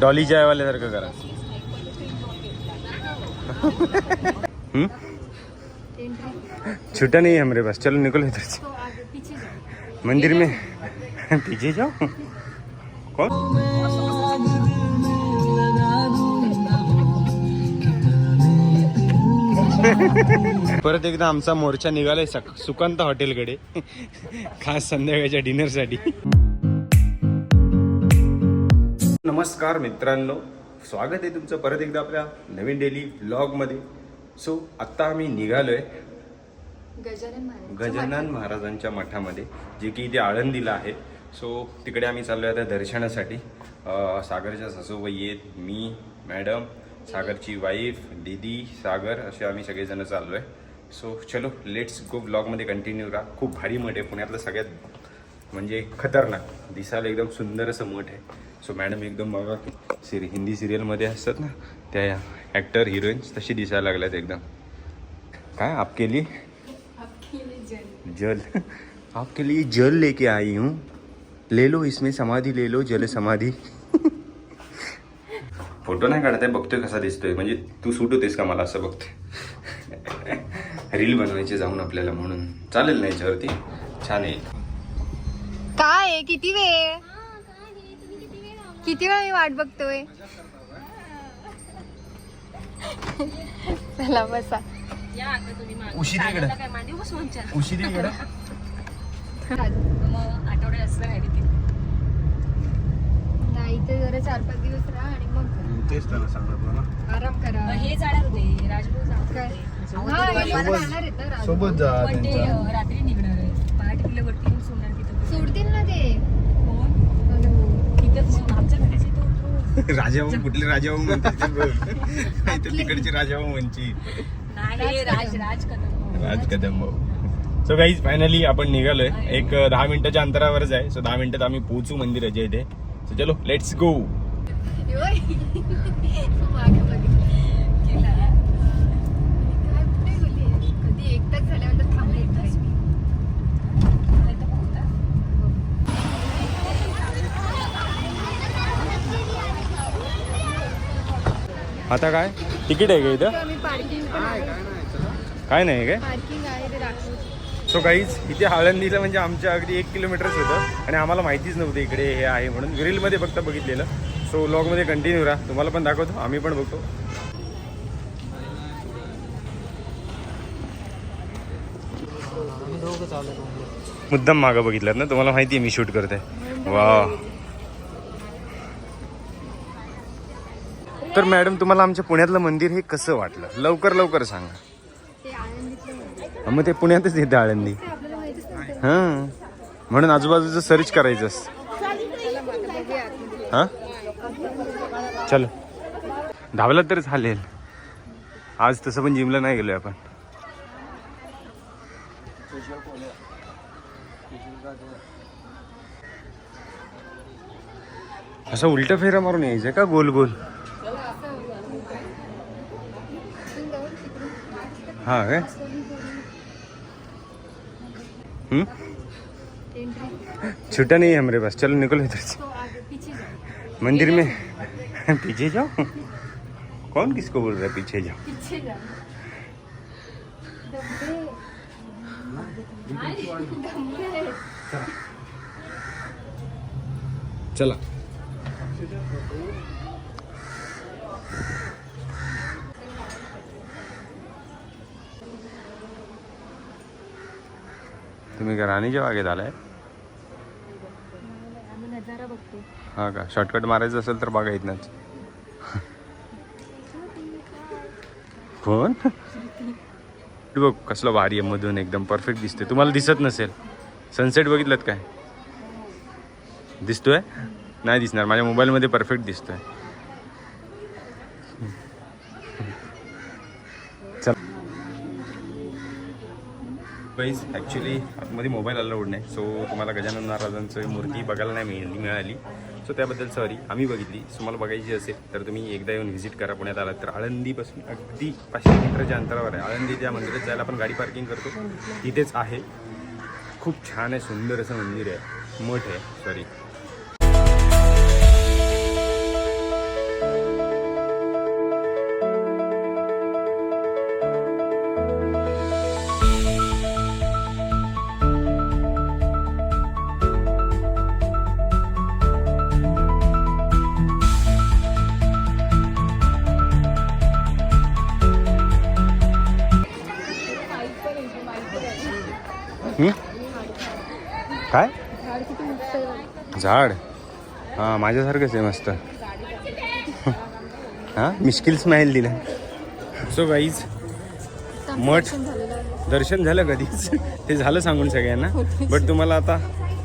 Dolly चायवाल्यासारखं करा. छुट्या नाही नहीं है हमारे पास. चलो निकलो इधर से मंदिर में. पीछे जाओ. कौन? परत एकदा आमचा मोर्चा निघालाय सक- सुकांत हॉटेलकडे. खास संध्याकाळच्या डिनरसाठी नमस्कार मित्रांनो. स्वागत आहे तुमचं परत एकदा आपल्या नवीन डेली ब्लॉगमध्ये सो आत्ता आम्ही निघालोय गजानन महाराज गजानन महाराजांच्या मठामध्ये जे की इथे आळंदीला आहे. सो तिकडे आम्ही चाललो आहे आता दर्शनासाठी. सागरच्या सासूबाई आहेत मी मॅडम सागरची वाईफ दीदी सागर असे आम्ही सगळेजण चाललो आहे सो चलो लेट्स गो ब्लॉगमध्ये कंटिन्यू राहा खूप भारी मठ आहे. पुण्यातलं सगळ्यात म्हणजे खतरनाक. दिसायला एकदम सुंदर असं मठ आहे. सो मॅडम एकदम बघा सिरि हिंदी सिरियलमध्ये असतात ना त्या ॲक्टर हिरोईन्स तशी दिसायला लागल्यात एकदम. काय? आपके लिए? आपके लिए जल. जल. आपके लिए जल लेके आई हूँ. ले लो इसमें समाधी ले लो जल समाधी. फोटो नाही काढताय बघतोय कसा दिसतोय. म्हणजे तू सूट होतेस का मला असं बघतोय. रील बनवायचे जाऊन आपल्याला म्हणून. चालेल ना याच्यावरती? छान आहे. काय आहे? किती वेळ? किती वेळ मी वाट बघतोय? चला बसा. उशिरी इकडे. उशिरी इकडे. नाही तर जरा चार पाच दिवस राहा आणि मग. तेच त्याला सांगितलं ना. आराम करा. हे जाणार होते. राजभाऊ जाणार काय? होते. हा हे पण जाणार आहेत ना राजू. सोबत जा पण ते अं, रात्री निघणार आहे पहाटे तिला वरती येऊन सोडणार तिथं. सोडतील ना ते. कोण. तिथं मग आमच्या घराचे तो तो- राजाभाऊ कुठले राजाभाऊ म्हणते तिकडचे राजाभाऊ म्हणची नाही राज कदम राज कदम भाऊ सो गाईज फायनली आपण निघालोय. एक दहा मिनिटाच्या अंतरावरच आहे. सो दहा मिनिटात आम्ही पोहोचू मंदिराच्या इथे. सो चलो लेट्स गो ओय. मागे बघितलं. केला. काय कुठे गेली? कधी एक तास झाल्यानंतर थांबले एक तास मी. नाही तर होता. आता काय? तिकीट आहे का इथं. काय नाही काय? सो काहीच इथे आळंदीला म्हणजे आमच्या अगदी एक किलोमीटरच होतं आणि आम्हाला माहितीच नव्हतं इकडे हे आहे म्हणून. रीलमध्ये फक्त बघितलेलं. सो लॉगमध्ये कंटिन्यू राहा. तुम्हाला पण दाखवतो. आम्ही पण बघतो. मुद्दाम मागं बघितलं ना? तुम्हाला माहिती आहे मी शूट करते वा तर मॅडम तुम्हाला आमच्या पुण्यातलं मंदिर हे कसं वाटलं? लवकर लवकर सांगा. मग ते पुण्यातच येतं आळंदी. ते हां. म्हणून आजूबाजूचं सर्च करायचं असतं. चला हां? चल. धावला तर चालेल. आज तसं पण जिमला नाही गेलोय आपण. असं उलट फेरा मारून यायचं का? गोल गोल. हा काय हम्म? Entry. छूटा नहीं है हमारे पास। चलो निकलो इधर से। मंदिर में। पीछे जाओ। कौन किसको बोल रहा है पीछे जाओ? चला। तुम्ही का राणीच्या बागेत आलाय हा का? शॉर्टकट मारायचं असेल तर बघा इथनंच. कोण? बघ कसलं भारी आहे मधून एकदम परफेक्ट दिसते तुम्हाला दिसत नसेल. सनसेट बघितलं काय? दिसतोय? नाही दिसणार. माझ्या मोबाईलमध्ये परफेक्ट दिसतोय. गाईज ॲक्च्युली आतमध्ये मोबाईल अलाउड नाही सो तुम्हाला गजानन महाराजांचं मूर्ती बघायला नाही मिळाली मिळाली. सो त्याबद्दल सॉरी आम्ही बघितली. तुम्हाला बघायची असेल तर तुम्ही एकदा येऊन व्हिजिट करा पुण्यात आलात तर. आळंदीपासून अगदी पाचशे मीटरच्या अंतरावर आहे. आळंदी त्या मंदिरात जायला आपण गाडी पार्किंग करतो. तिथेच आहे. खूप छान आहे सुंदर असं मंदिर आहे. मठ आहे सॉरी काय? झाड हां माझ्यासारखंच आहे मस्त. हां मिश्किल स्माईल दिलं. सो गाईज मठ. दर्शन झालं कधीच? ते झालं सांगून सगळ्यांना. बट तुम्हाला आता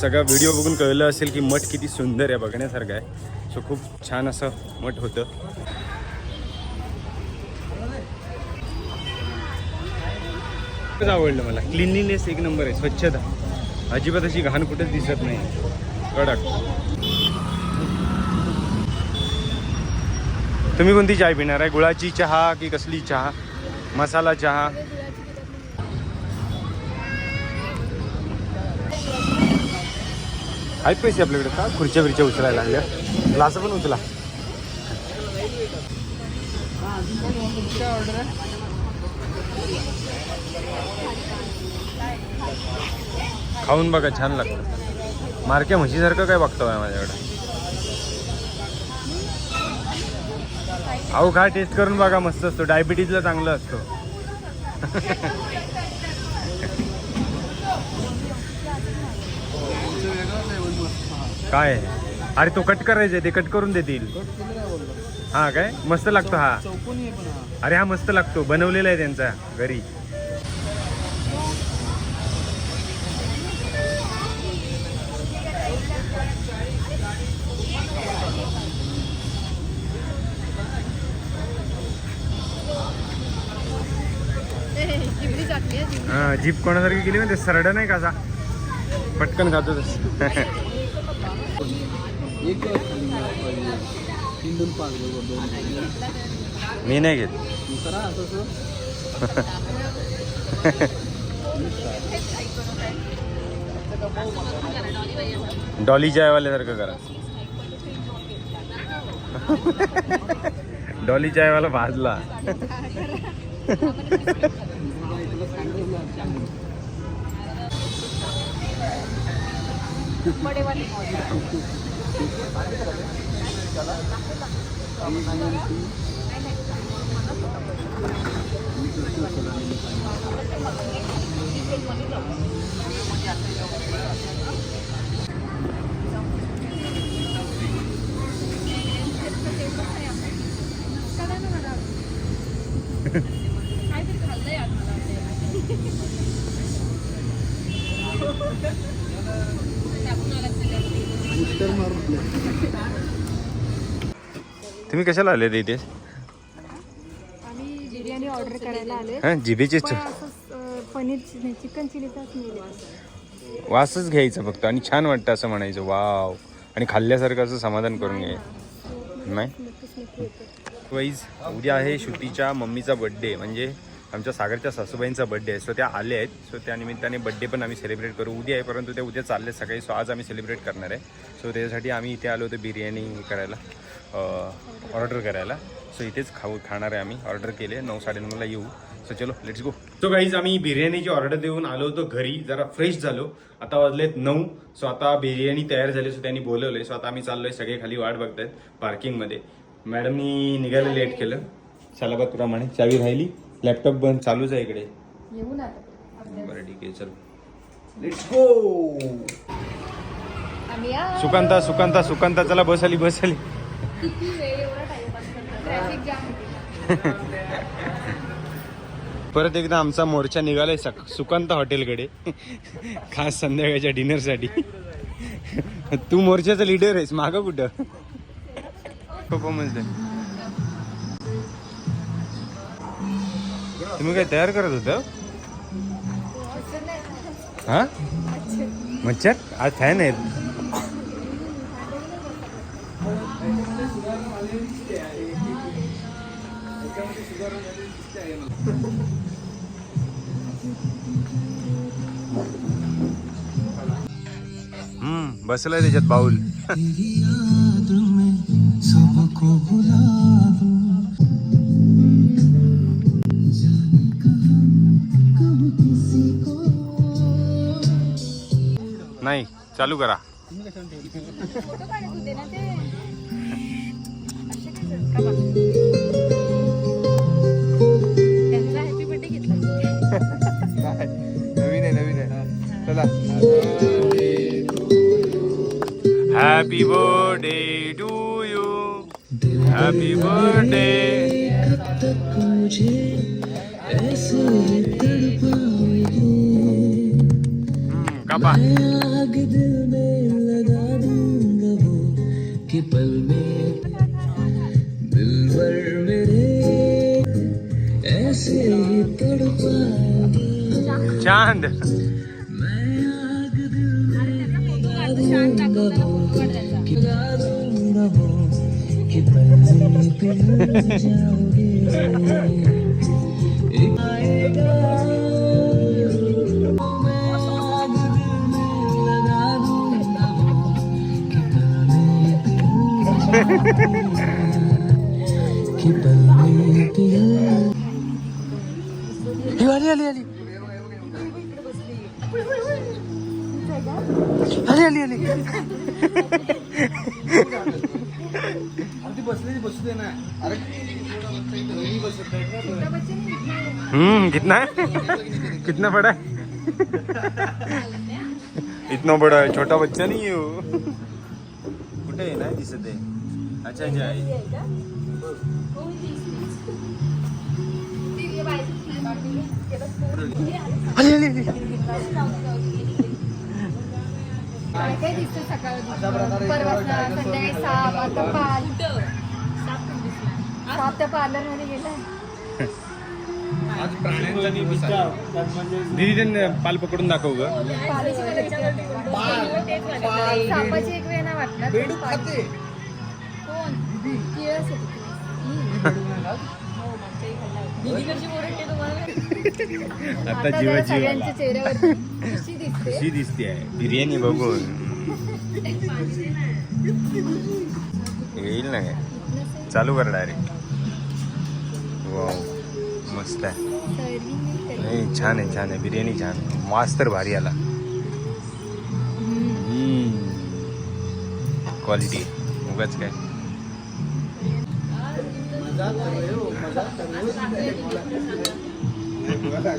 सगळा व्हिडिओ बघून कळलं असेल की मठ किती सुंदर आहे बघण्यासारखं आहे. सो खूप छान असं मठ होतं. आवडलं मला. क्लिनलीनेस एक नंबर आहे स्वच्छता. अजिबात अशी घाण कुठेच दिसत नाही. कडक. तुम्ही कोणती चाय पिणार आहे? गुळाची चहा की कसली चहा? मसाला चहा? आहेत पैसे आपल्याकडे का? खुर्च्या बिर्च्या उचलायला लागल्या. ग्लास पण उचला. खाऊन बघा छान लागतं मारक्या म्हशीसारखं काय बघतोय माझ्याकडे? अहो खा टेस्ट करून बघा मस्त असतो. डायबिटीजला चांगलं असतो. काय? अरे तो कट करायचा ते कट करून देतील. हा काय? मस्त लागतो हा. अरे हा मस्त लागतो. बनवलेला आहे त्यांचा घरी. जीप कोणासारखी गेली म्हणजे सरड नाही का असा? पटकन खातो तस. मी नाही घेत. करा असं डॉली चायवाल्यासारखं करा. डॉली चायवाला भाजला. काहीतरी खाल्लंय आज मला टाकून आलात त्याच्यात. बुस्टर तुम्ही कशाला आले रे इथे? आम्ही बिर्याणी ऑर्डर करायला आले हा जिभेचे पण असंच अं, पनीर चि- चिकन चिलीचाच मिळेल वासच घ्यायचं फक्त आणि छान वाटतं असं म्हणायचं वाव. आणि खाल्ल्यासारखं असं समाधान करून घ्याय नाही? नक्कीच नक्की येतो वाईज उद्या आहे श्रुतीच्या मम्मीचा बड्डे म्हणजे आमच्या सागरच्या सासूबाईंचा बड्डे आहे. सो त्या आले आहेत. सो त्या निमित्ताने बड्डे पण आम्ही सेलिब्रेट करू. उद्या आहे परंतु ते उद्या चालले सकाळी. सो आज आम्ही सेलिब्रेट करणार आहे. सो त्याच्यासाठी आम्ही इथे आलो होतो बिर्याणी करायला. ऑर्डर करायला. सो इथेच खाऊ खाणार आहे आम्ही. ऑर्डर केले नऊ साडेनऊला येऊ. सो चलो लेट्स गो सो गाईज आम्ही बिर्याणीची ऑर्डर देऊन आलो होतो घरी. जरा फ्रेश झालो. आता वाजलेत नऊ. सो आता बिर्याणी तयार झाली. सो त्यांनी बोलवलंय. सो आता आम्ही चाललोय. सगळे खाली वाट बघतायत पार्किंगमध्ये मॅडमनी निघायला लेट केलं. सलाबातप्रमाणे चावी राहिली. लॅपटॉप बंद चालूच आहे इकडे. येऊ ना आता. बरं ठीक आहे. चल. लेट्स गो सुकांता सुकांता सुकांता चला बस आली बस आली. किती वेळ एवढा टाइमपास ट्रॅफिक जाम होती. परत एकदा आमचा मोर्चा निघालाय सक सुकांत हॉटेलकडे. खास संध्याकाळच्या डिनरसाठी. तू मोर्चाचा लीडर आहेस मागं कुठं? परफॉर्मन्स दे तुम्ही काय तयार करत होत? हा मच्छर. आज फॅन आहेत. हम्म बसलाय त्याच्यात बाऊल. नाही चालू करा. फोटो काढत होते ना ते. चला. Happy birthday to you happy birthday कापा कि पल में दिलवर मेरे ऐसे ही तड़पा चांद पिघल जाओगे कि पल में पिघल आली आली आली आली आली ना. अरे हम्म कितना है? कितना बड़ा है? इतना बड़ा है छोटा बच्चा नहीं है वो। कुठे आहे नाही दिसत आहे. अच्छा अच्छा आहे. आली आली आली. काय काय दिसतं सकाळ? परवा संध्याकाळी साप आता पाल. साप पार्लरमध्ये गेलाय. आज प्राण्यांचा दिवस आहे. दीदी त्यांनी पाल पकडून दाखव ग. पालीची मला. सापाची एक वेळ वाटणार. कोण? किळस होती. आता जीवा जीव कशी दिसते आहे. बिर्याणी बघून. येईल ना काय चालू कर डायरेक्ट वाव मस्त आहे. नाही छान आहे छान आहे. बिर्याणी छान आहे. वास तर भारी आला. क्वालिटी उगाच काय. मजा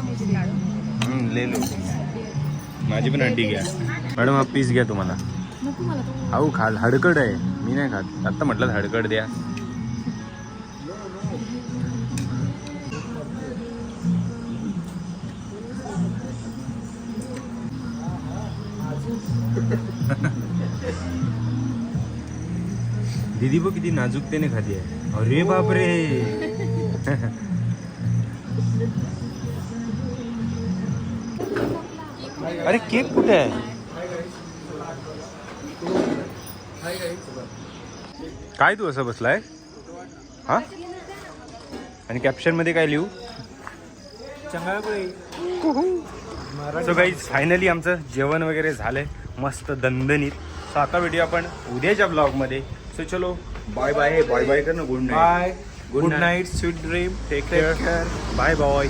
मुझे ले लो. माझी पण हड्डी घ्या. मॅडम हा पीस घ्या तुम्हाला. अहो खाल हडकड आहे. मी नाही खात. आत्ता म्हटलं हडकड द्या. दीदी बघ किती नाजूकतेने खाती आहे. अरे बापरे. अरे केक कुठे आहे? काय तू असं बसलाय? हा? आणि कॅप्शनमध्ये काय लिहू? सो काही. फायनली आमचं जेवण वगैरे झालंय. मस्त दणदणीत. सो आता भेटूया आपण उद्याच्या ब्लॉगमध्ये सो चलो बाय बाय बाय बाय कर ना good night bye good night sweet dream take care bye bye